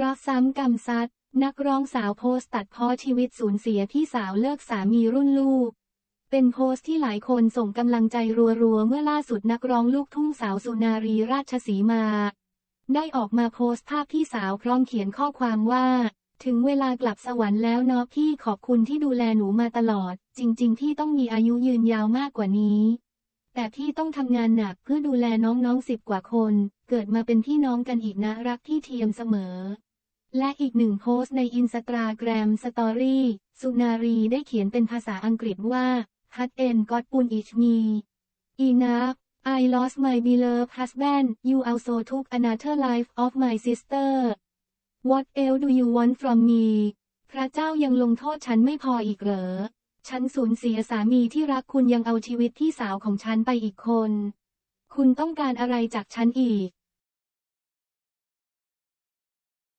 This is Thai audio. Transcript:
ราะห์ซ้ำกรรมซัดนักร้องสาวโพสต์ตัดพ้อชีวิตสูญเสียพี่สาวเลิกสามีรุ่นลูก เป็นโพสต์ที่หลายคนส่งกำลังใจรัวๆ เมื่อล่าสุดนักร้องลูกทุ่งสาวสุนารีราชสีมา ได้ออกมาโพสต์ภาพพี่สาวพร้อมเขียนข้อความว่า ถึงเวลากลับสวรรค์แล้วเนาะพี่ขอบคุณที่ดูแลหนูมาตลอด จริง ๆ พี่ต้องมีอายุยืนยาวมากกว่านี้ แต่พี่ต้องทำงานหนักเพื่อดูแลน้องๆสิบกว่าคน เกิดมาเป็นพี่น้องกันอีกนะรักที่เทียมเสมอ และอีกหนึ่งโพสต์ในอินสตาแกรมสตอรี่สุนารีได้เขียนเป็นภาษาอังกฤษว่า Hut and God p u n ich me enough I lost my beloved husband you also took another life of my sister What else do you want from me พระเจ้ายังลงโทษฉันไม่พออีกเหรอ ฉันสูญเสียสามีที่รักคุณยังเอาชีวิตพี่สาวของฉันไปอีกคน คุณต้องการอะไรจากฉันอีก